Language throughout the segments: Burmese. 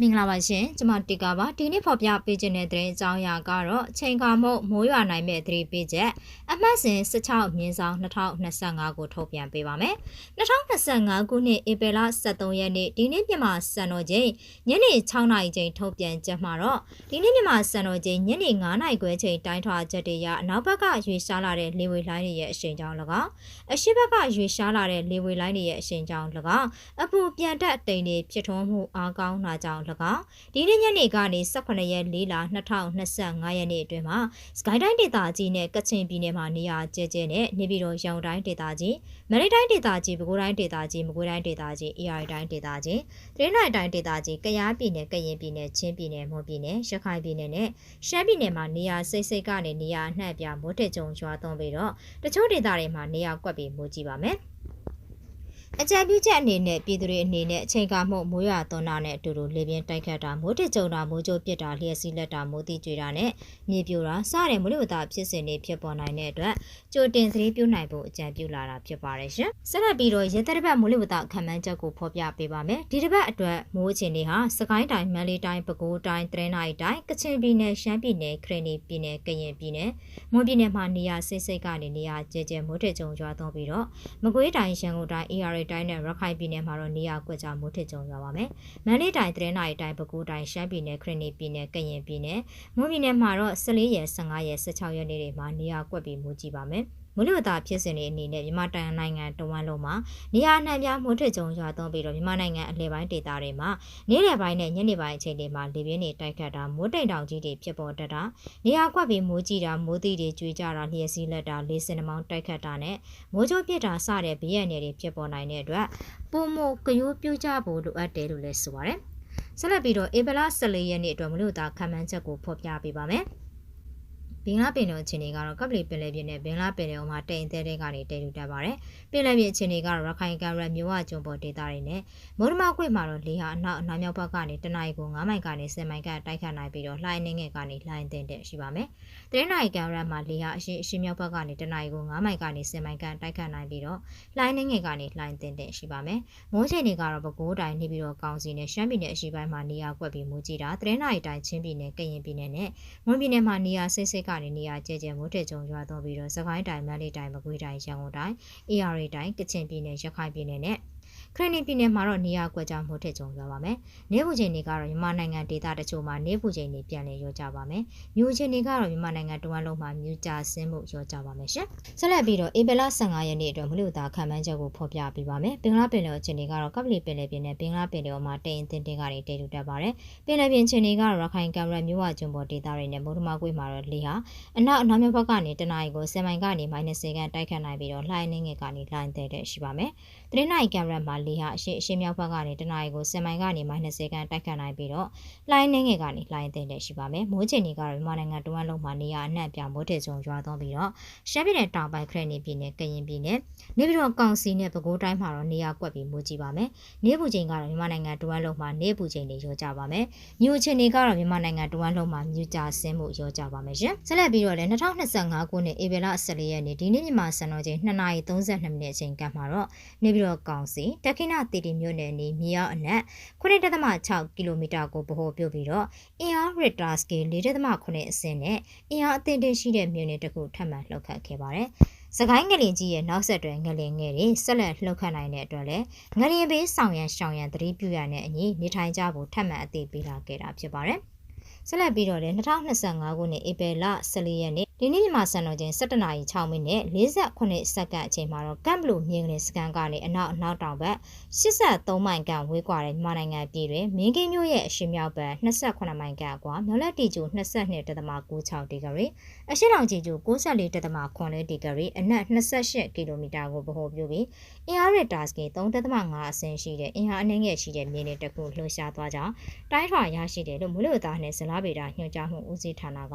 မင်္ဂလာပါရှင်ကျွန်မတီကာပါဒီနေ့ဖော်ပြပေးခြင်းတဲ့သတင်းအကြောင်းအရာကတော့ချိန်ခါမှုမိုးရွာနိုင်မဲ့သတင်းပေးချက်အမှတ်စဉ်16မြင်းဆောင်2025ကိုထုတ်ပြန်ပေးပါမယ်2025ခုနှစ်ဧပြီလ23ရက်နေ့ဒီနေ့မြန်မာစံတော်ချိန်ညနေ6နာရီချိန်ထုတ်ပြန်ချက်မှာတော့ဒီနေ့မြန်မာစံတော်ချိန်ညနေ9နာရီခွဲချိန်တိုင်းထွာချက်တွေရအနောက်ဘက်ကရွေရှားလာတဲ့လေဝေလိုင်းတွေရဲ့အရှိန်ကြောင့်၎င်းအရှိဘက်ကရွေရှားလာတဲ့လေဝေလိုင်းတွေရဲ့အရှိန်ကြောင့်၎င်းအပူပြန်တက်တိမ်တွေဖြစ်ထွန်းမှုအားကောင်းတာကြောင့်၎င်းဒီနေ့ညနေကနေ18ရက်4လ2025ရက်နေ့အတွင်းမှာစကိုင်းတိုင်းဒေသကြီးနဲ့ကချင်ပြည်နယ်မှာနေရာကျဲကျဲနဲ့နေပြည်တော်ရောင်တိုင်းဒေသကြီးမန္တလေးတိုင်းဒေသကြီးပဲခူးတိုင်းဒေသကြီးမကွေးတိုင်းဒေသကြီး AR တိုင်းဒေသကြီးတရင်းနိုင်တိုင်းဒေသကြီးကယားပြည်နယ်ကရင်ပြည်နယ်ချင်းပြည်နယ်မွန်ပြည်နယ်ရခိုင်ပြည်နယ်နဲ့ရှမ်းပြည်နယ်မှာနေရာစိတ်စိတ်ကနေနေရာအနှံ့ပြမိုးထကြုံရွာသွန်းပြီးတော့တချို့ဒေသတွေမှာနေရာကွက်ပြီးမိုးကြည့်ပါမယ်။ အကြံပြုချက်အနေနဲ့ပြည်သူတွေအနေနဲ့အချိန်ကာမှုမိုးရွာသွန်းတာနဲ့အတူတူလေပြင်းတိုက်ခတ်တာမိုးတကြုံတာမိုးကြိုးပစ်တာလျှက်စီးလက်တာမိုးတိကျွေတာနဲ့မြေပြိုတာစတဲ့မိုးလေဝသဖြစ်စဉ်တွေဖြစ်ပေါ်နိုင်တဲ့အတွက်ကြိုတင်သတိပြုနိုင်ဖို့အကြံပြုလာတာဖြစ်ပါတယ်ရှင်။ဆက်လက်ပြီးတော့ရေသက်တစ်ပတ်မိုးလေဝသခံမှန်းချက်ကိုဖော်ပြပေးပါမယ်။ဒီတစ်ပတ်အတွက်မိုးအခြေအနေဟာစကိုင်းတိုင်းမန္တလေးတိုင်းပဲခူးတိုင်းတရင်းနိုင်တိုင်းကချင်ပြည်နယ်ရှမ်းပြည်နယ်ခရနီပြည်နယ်ကရင်ပြည်နယ်မွန်ပြည်နယ်မှာနေရာစိတ်စိတ်ကနေနေရာကျဲကျဲမိုးထကြုံရွာသွန်းပြီးတော့မကွေးတိုင်းရန်ကုန်တိုင်း AR တိုင်းနဲ့ရခိုင်ပြည်နယ်မှာတော့နေရာကွက်ကြားမိုးထကြုံရွာပါမယ်။မန္တလေးတိုင်းတရင်းနိုင်တိုင်းပဲခူးတိုင်းရှမ်းပြည်နယ်ခရနီပြည်နယ်ကရင်ပြည်နယ်မွန်ပြည်နယ်မှာတော့14ရက်15ရက်16ရက်နေ့တွေမှာနေရာကွက်ပြီးမိုးကြည့်ပါမယ်။ မွေးဝတာဖြစ်စဉ်တွေအနေနဲ့မြန်မာတိုင်းနိုင်ငံတဝန်းလုံးမှာနေရာနှံပြမိုးထစ်ကြုံရွာသွန်းပြီးတော့မြန်မာနိုင်ငံအလဲပိုင်းဒေသတွေမှာနေ့လယ်ပိုင်းနဲ့ညနေပိုင်းအချိန်တွေမှာလေပြင်းတွေတိုက်ခတ်တာမိုးတိမ်တောင်ကြီးတွေဖြစ်ပေါ်တတ်တာနေရာကွက်ပြီးမိုးကြီးတာမိုးသီးတွေကျွေးကြတာလျှက်စီးလက်တာလေးစင်မောင်းတိုက်ခတ်တာနဲ့မိုးကြိုးပြစ်တာစတဲ့ဘေးရန်တွေဖြစ်ပေါ်နိုင်တဲ့အတွက်ပုံမိုကယိုးပြူကြဖို့လိုအပ်တယ်လို့လည်းဆိုပါတယ်ဆက်လက်ပြီးတော့ဧပြီလ14ရက်နေ့အတွက်မလို့တာခံမှန်းချက်ကိုဖော်ပြပေးပါမယ်။ ဘင်္ဂလားပင်လယ်အခြေအနေကတော့ကပလီပင်လယ်ပြင်နဲ့ဘင်္ဂလားပင်လယ်အော်မှာတိမ်အသေးသေးကနေတိမ်ထူတက်ပါတယ်။ပင်လယ်ပြင်အခြေအနေကတော့ရခိုင်ကံရမြို့ဝကျွန်းပေါ်ဒေသတွေနဲ့မုဒ္ဓမခွေမှာတော့လေဟာအနောက်အနောက်မြောက်ဘက်ကနေတနအီကို9မိုင်ကနေ10မိုင်ကတိုက်ခတ်နိုင်ပြီးတော့လှိုင်းနှင်းငယ်ကနေလှိုင်းတင်တဲ့ရှိပါမယ်။ တရင်းနိုင်ကံရမှာလေဟာအရှိအရှိမြောက်ဘက်ကနေတနအီကို9မိုင်ကနေ10မိုင်ကတိုက်ခတ်နိုင်ပြီးတော့လှိုင်းနှင်းငယ်ကနေလှိုင်းတင်တဲ့ရှိပါမယ်။မိုးချိန်တွေကတော့ပဲခူးတိုင်းနေပြီးတော့ကောင်းစီနဲ့ရှမ်းပြည်နယ်အရှိပိုင်းမှာနေရာကွက်ပြီးမိုးကြီးတာတရင်းနိုင်တိုင်းချင်းပြည်နယ်ကရင်ပြည်နယ်နဲ့မွန်ပြည်နယ်မှာနေရာစိတ်စိတ်ကနေနေရာကျဲကျဲမိုးထကြုံရွာသွန်းပြီးတော့စကိုင်းတိုင်းမန္တလေးတိုင်းမကွေးတိုင်းရန်ကုန်တိုင်း AR တိုင်းကချင်ပြည်နယ်ရခိုင်ပြည်နယ်နဲ့ ခရနီပြည်နယ်မှာတော့နေရာကွက်ကြောင်မိုးထစ်ကြုံရပါမယ်။နေပူချိန်တွေကတော့မြန်မာနိုင်ငံဒေသတချို့မှာနေပူချိန်တွေပြန်လည်ရောကြပါမယ်။မြူချိန်တွေကတော့မြန်မာနိုင်ငံတဝန်းလုံးမှာမြူကြဆင်းမှုရောကြပါမယ်ရှင်။ဆက်လက်ပြီးတော့ဧပြီလ15ရက်နေ့အတွက်မလို့သာခံမှန်းချက်ကိုဖော်ပြပေးပါမယ်။ပင်္ဂလားပင်လယ်ချိန်တွေကတော့ကပလီပင်လယ်ပြင်နဲ့ပင်္ဂလားပင်လယ်အော်မှာတိမ်အင်းတင်ကနေတိတ်ထူတက်ပါတယ်။ပင်လယ်ပြင်ချိန်တွေကတော့ရခိုင်ကံရမြို့ဝကျွန်းပေါ်ဒေသတွေနဲ့မုဒ္ဓမကွေးမှာတော့လေဟာအနောက်အနောက်မြောက်ဘက်ကနေတနအီကို10မိုင်ကနေ -10 ကန်တိုက်ခတ်နိုင်ပြီးတော့လှိုင်းနှင်းငယ်ကနေလှိုင်းတဲ့တဲ့ရှိပါမယ်။တရင်နိုင်ကံရမှာလေဟာအရှိအရှိမြောက်ဘက်ကနေတနအီကို10မိုင်ကနေ -20 ကန်တိုက်ခတ်နိုင်ပြီးတော့လှိုင်းနှင်းငယ်ကနေလှိုင်းတဲ့တဲ့ရှိပါမယ်။မိုးချိန်တွေကတော့မြန်မာနိုင်ငံတဝန်းလုံးမှာနေရာအနှံ့ပြမိုးထည်စုံရွာသွန်းပြီးတော့ရှမ်းပြည်နယ်တောင်ပိုင်းခရက်နေပြည်နယ်ကရင်ပြည်နယ်နေပြည်တော်ကောင်စီနဲ့ပဲခူးတိုင်းမှာတော့နေရာကွက်ပြီးမိုးကြီးပါမယ်။နေပူချိန်ကတော့မြန်မာနိုင်ငံတဝန်းလုံးမှာနေပူချိန်တွေရောကြပါမယ်။မြူချိန်တွေကတော့မြန်မာနိုင်ငံတဝန်းလုံးမှာမြူကြဆင်းမှုရောကြပါမယ်ရှင်။ဆက်လက်ပြီးတော့လည်း2025ခုနှစ်ဧပြီလ14ရက်နေ့ဒီနေ့မြန်မာစံတော်ချိန်2:32မိနစ်အချိန်ကမှတော့နေပြည်တော်ကောင်စီတခိနတီတီမြို့နယ်နေမြေရောက်အနက်9.6ကီလိုမီတာကိုဗဟိုပြုပြီးတော့အင်အားရစ်တာစကေ4.8အဆင့်နဲ့အင်အားအသင့်တင်ရှိတဲ့မြို့နယ်တစ်ခုထပ်မံလှုပ်ခတ်ခဲ့ပါတယ်။စကိုင်းငလင်ကြီးရဲ့နောက်ဆက်တွဲငလင်ငယ်တွေဆက်လက်လှုပ်ခတ်နိုင်တဲ့အတွက်လည်းငလင်ဘေးဆောင်ရန်ရှောင်ရန်သတိပြုရတဲ့အညီနေထိုင်ကြဖို့ထပ်မံအသိပေးလာခဲ့တာဖြစ်ပါတယ်။ ဆက်လက်ပြီးတော့လည်း2025ခုနှစ်ဧပြီလ14ရက်နေ့ဒီနေ့မြန်မာစံတော်ချိန်17နာရီ6မိနစ်48စက္ကန့်အချိန်မှာတော့ကမ်ဘလူမြင်းကလေးစကန်ကနေအနောက်အနောက်တောင်ဘက်83မိုင်ခန့်ဝေးကွာတဲ့မြန်မာနိုင်ငံပြည်တွင်မင်းကင်းမြို့ရဲ့အရှေ့မြောက်ဘက်28မိုင်ခန့်ကွာမြောက်လက်တီကျူ22.96ဒီဂရီအရှေ့တောင်ကြီးကျူ94.94ဒီဂရီအနက်28ကီလိုမီတာကိုဗဟိုပြုပြီးအင်အားရတာစကေ3.5အဆင့်ရှိတဲ့အင်အားအနည်းငယ်ရှိတဲ့မြင်းတွေတစ်ခုလှုပ်ရှားသွားကြောင်းတိုင်းထွာရရှိတယ်လို့မူလို့သားနဲ့ဇလားဗေဒညွှန်ကြားမှုဦးစီးဌာနက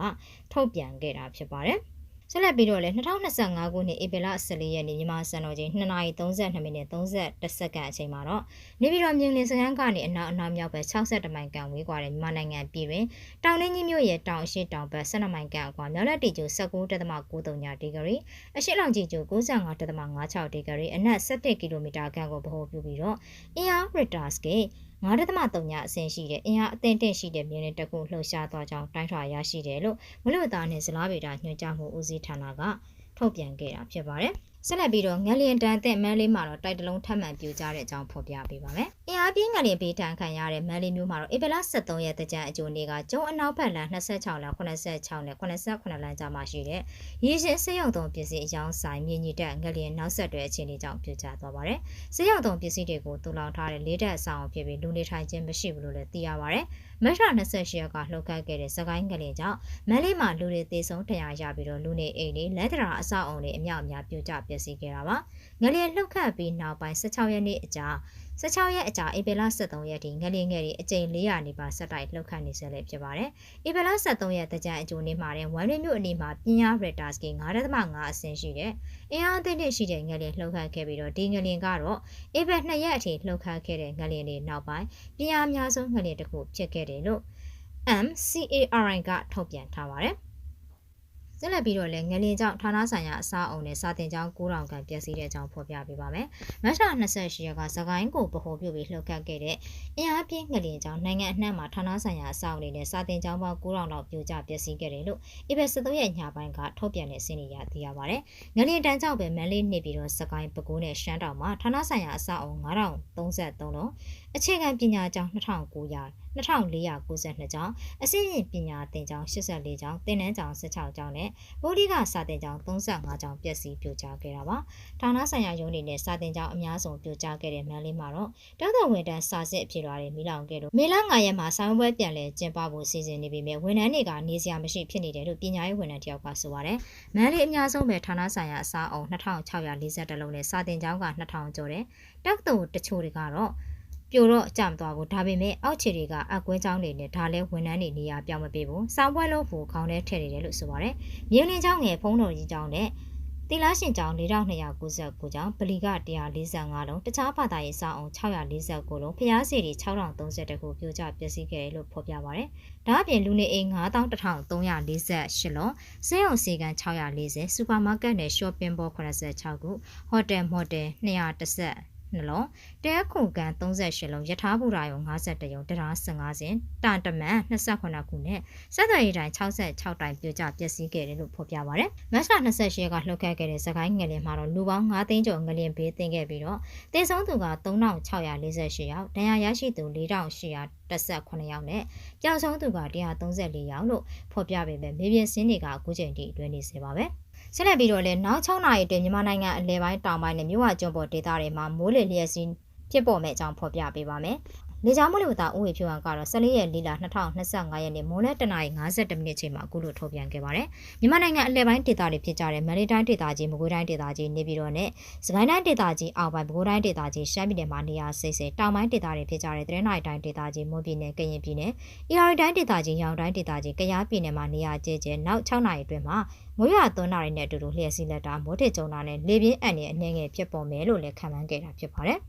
ထုတ်ပြန်ခဲ့တာဖြစ်ပါတယ်။ဆက်လက်ပြီးတော့လည်း2025ခုနှစ်ဧပြီလ14ရက်နေ့မြန်မာစံတော်ချိန်2:32မိနစ်31စက္ကန့်အချိန်မှာတော့နေပြည်တော်မြင်းလင်းစခန်းကနေအနောက်အနောက်မြောက်ဘက်62မိုင်ကန်ဝေးကွာတဲ့မြန်မာနိုင်ငံပြည်တွင်တောင်နှင်းကြီးမြို့ရဲ့တောင်အရှိတောင်ဘက်12မိုင်ကန်အကွာမြောက်လက်တီကျို19.93ဒီဂရီအရှိလောင်ကြီးကျို95.56ဒီဂရီအနက်17ကီလိုမီတာခန့်ကိုဗဟိုပြုပြီးတော့အင်အားရစ်တာစကေ 9.3အဆင့်ရှိတဲ့အင်အားအသင့်တင့်ရှိတဲ့မြေပြင်တစ်ခုလှုပ်ရှားသွားကြောင်းတိုင်းထွာရရှိတယ်လို့မလို့သားနဲ့ဇလားဗေဒညွှန်ကြားမှုဦးစီးဌာနကထုတ်ပြန်ခဲ့တာဖြစ်ပါတယ်။ ဆက်လက်ပြီးတော့ငလျင်တန်တဲ့မန်းလေးမှာတော့တိုက်တလုံးထပ်မံပြူကြတဲ့အကြောင်းဖော်ပြပေးပါမယ်။အင်အားပြင်းငလျင်ပေးတန်ခံရတဲ့မန်းလေးမျိုးမှာတော့ဧပြီလ23ရက်တကြံအကျိုးနေ့ကကျုံအနောက်ဘက်လမ်း26လမ်း86နဲ့89လမ်းကြားမှာရှိတဲ့ရေရှင်စေရုံသုံးပစ္စည်းအယောင်းဆိုင်မြင့်ညစ်တဲ့ငလျင်နောက်ဆက်တွဲအခြေအနေကြောင့်ပြူကြသွားပါတယ်။စေရုံသုံးပစ္စည်းတွေကိုတူလောင်ထားတဲ့လေးတက်အဆောင်ဖြစ်ပြီးလူနေထိုင်ခြင်းမရှိဘူးလို့လည်းသိရပါတယ်။ မတ်လ28ရက်ကလှုပ်ခတ်ခဲ့တဲ့စကိုင်းငလျင်ကြောင့်မန်းလေးမှာလူတွေသေဆုံးတရားရပြီးတော့လူနေအိမ်တွေလက်ဒရာအဆောက်အုံတွေအမြောက်အများပြိုကျပျက်စီးခဲ့တာပါငလျင်လှုပ်ခတ်ပြီးနောက်ပိုင်း16ရက်နေ့အကြာ 16ရက်အကြာဧပြီလ23ရက်ထိငလျင်ငယ်တွေအကြိမ်400နီးပါးဆက်တိုက်လှုပ်ခတ်နေဆဲလည်းဖြစ်ပါတယ်။ဧပြီလ23ရက်တကြံအကျိုးနေ့မှာတဲ့ဝမ်ရီမြို့အနီးမှာပြင်းရရက်တာစကီ9.5အဆင့်ရှိတဲ့အင်အားအသင့်နဲ့ရှိတဲ့ငလျင်လှုပ်ခတ်ခဲ့ပြီးတော့ဒီငလျင်ကတော့ဧပြီ2ရက်အထိလှုပ်ခတ်ခဲ့တဲ့ငလျင်တွေနောက်ပိုင်းပြင်းအားအများဆုံးငလျင်တစ်ခုဖြစ်ခဲ့တယ်လို့ MCARI ကထုတ်ပြန်ထားပါတယ်။ ဆက်လက်ပြီးတော့လည်းငလင်ကြောင့်ဌာနဆိုင်ရာအစားအုံနဲ့စာတင်ကြောင်း9000ခန့်ပြည့်စည်တဲ့အကြောင်းဖော်ပြပေးပါမယ်။မတ်လ28ရက်ကစကိုင်းကိုပဟိုပြုပြီးလှုပ်ခတ်ခဲ့တဲ့အင်အားပြင်းငလင်ကြောင့်နိုင်ငံအနှံ့မှာဌာနဆိုင်ရာအစားအုံတွေနဲ့စာတင်ကြောင်းပေါင်း9000လောက်ပြိုကျပျက်စီးခဲ့တယ်လို့ဧပြီ13ရက်ညပိုင်းကထုတ်ပြန်တဲ့စင်းရသိရပါတယ်။ငလင်တန်းကြောင့်ပဲမန်လေးနေပြီးတော့စကိုင်းပဲခူးနဲ့ရှမ်းတောင်မှာဌာနဆိုင်ရာအစားအုံ9033လုံး အခြေခံပညာကျောင်း2900 2492ကျောင်းအဆင့်မြင့်ပညာသင်ကျောင်း84ကျောင်းသင်တန်းကျောင်း16ကျောင်းနဲ့ဗုဒ္ဓကစာသင်ကျောင်း35ကျောင်းပျက်စီးပြိုကျခဲ့တာပါ။ဌာနဆိုင်ရာရုံးတွေနဲ့စာသင်ကျောင်းအများဆုံးပြိုကျခဲ့တဲ့မန်လေးမှာတော့တောက်တော်ဝန်တန်းစာစစ်အဖြစ်လွှာတွေမိလောင်ခဲ့လို့မေလ9ရက်မှာဆောင်းပွဲပြန်လည်ကျင်းပဖို့စီစဉ်နေပေမဲ့ဝန်ထမ်းတွေကနေစရာမရှိဖြစ်နေတယ်လို့ပညာရေးဝန်ထမ်းတယောက်ကဆိုပါတယ်။မန်လေးအများဆုံးပဲဌာနဆိုင်ရာအစားအုံ2640လုံးနဲ့စာသင်ကျောင်းက2000ကျော်တယ်။တောက်တော်တချို့တွေကတော့ ပြိုတော့ကြမသွားဘူးဒါပေမဲ့အောက်ခြေတွေကအကွဲချောင်းတွေနဲ့ဒါလည်းဝန်ထမ်းတွေနေရာပြောင်းမပေးဘူးစောင်းပွဲလို့ဖို့ခေါင်းထဲထည့်နေတယ်လို့ဆိုပါတယ်မြင်းလင်းချောင်းငယ်ဖုံးတော်ကြီးချောင်းနဲ့တီလာရှင်ကျောင်း4299ကျောင်းပလီက145လုံးတခြားဘာသာရေးစောင်းအောင်649လုံးဖျားစီတွေ6030ခုပြိုကျပျက်စီးခဲ့တယ်လို့ဖော်ပြပါတယ်။ဒါအပြင်လူနေအိမ်9348လုံးစေးအောင်စီကန်640စူပါမားကတ်နဲ့ shopping mall 86ခုဟိုတယ်မော်တယ်210 နှလုံးတဲခုကန်38လုံးယထာဘူရာယုံ51ယုံတရား15စင်တာတမန်28ခုနဲ့စက်သွယ်ရေးတိုင်း66တိုင်ပြိုကျပျက်စီးခဲ့တယ်လို့ဖော်ပြပါရယ်မတ်လ28ရက်ကလှုပ်ခတ်ခဲ့တဲ့စကိုင်းငလင်မှာတော့လူပေါင်း9သိန်းကျော်ငလင်ဘေးသင့်ခဲ့ပြီးတော့တင်ဆုံးသူက3648ယောက်ဒဏ်ရာရရှိသူ4818ယောက်နဲ့ကြောက်ဆုံးသူက134ယောက်လို့ဖော်ပြပေမဲ့မြေပြင်စင်းတွေကအခုချိန်ထိအတွင်းနေစေပါပဲ။ ဆက်လက်ပြီးတော့လည်းနောက်6နာရီအတွင်းမြန်မာနိုင်ငံအလဲပိုင်းတောင်ပိုင်းနဲ့မြို့ဝကျွန်းပေါ်ဒေသတွေမှာမိုးလေလျက်စီးဖြစ်ပေါ်မဲ့အကြောင်းဖော်ပြပေးပါမယ်။ လေကြောင်းမလို့တာဥဝေဖြူအောင်ကတော့14ရက်လီလာ2025ရက်နေ့မိုးနဲ့တနအီ50မိနစ်ချိန်မှာအခုလိုထုတ်ပြန်ခဲ့ပါတယ်။မြန်မာနိုင်ငံအလဲပိုင်းဒေသတွေဖြစ်ကြတဲ့မန္တလေးတိုင်းဒေသကြီးမကွေးတိုင်းဒေသကြီးနေပြည်တော်နဲ့စကိုင်းတိုင်းဒေသကြီးအောက်ပိုင်းပဲခူးတိုင်းဒေသကြီးရှမ်းပြည်နယ်မှာနေရာစိတ်စိတ်တောင်ပိုင်းဒေသတွေဖြစ်ကြတဲ့တရနိုင်တိုင်းဒေသကြီးမွန်ပြည်နယ်ကရင်ပြည်နယ်အီရတိုင်းဒေသကြီးရောင်တိုင်းဒေသကြီးကယားပြည်နယ်မှာနေရာကျကျနောက်6နာရီအတွင်းမှာမိုးရွာသွန်းတာတွေနဲ့အတူတူလျှက်စီးလက်တာမိုးထစ်ကြုံတာနဲ့လေပြင်းအန်ရဲ့အနေငယ်ဖြစ်ပေါ်မယ်လို့လည်းခန့်မှန်းခဲ့တာဖြစ်ပါတယ်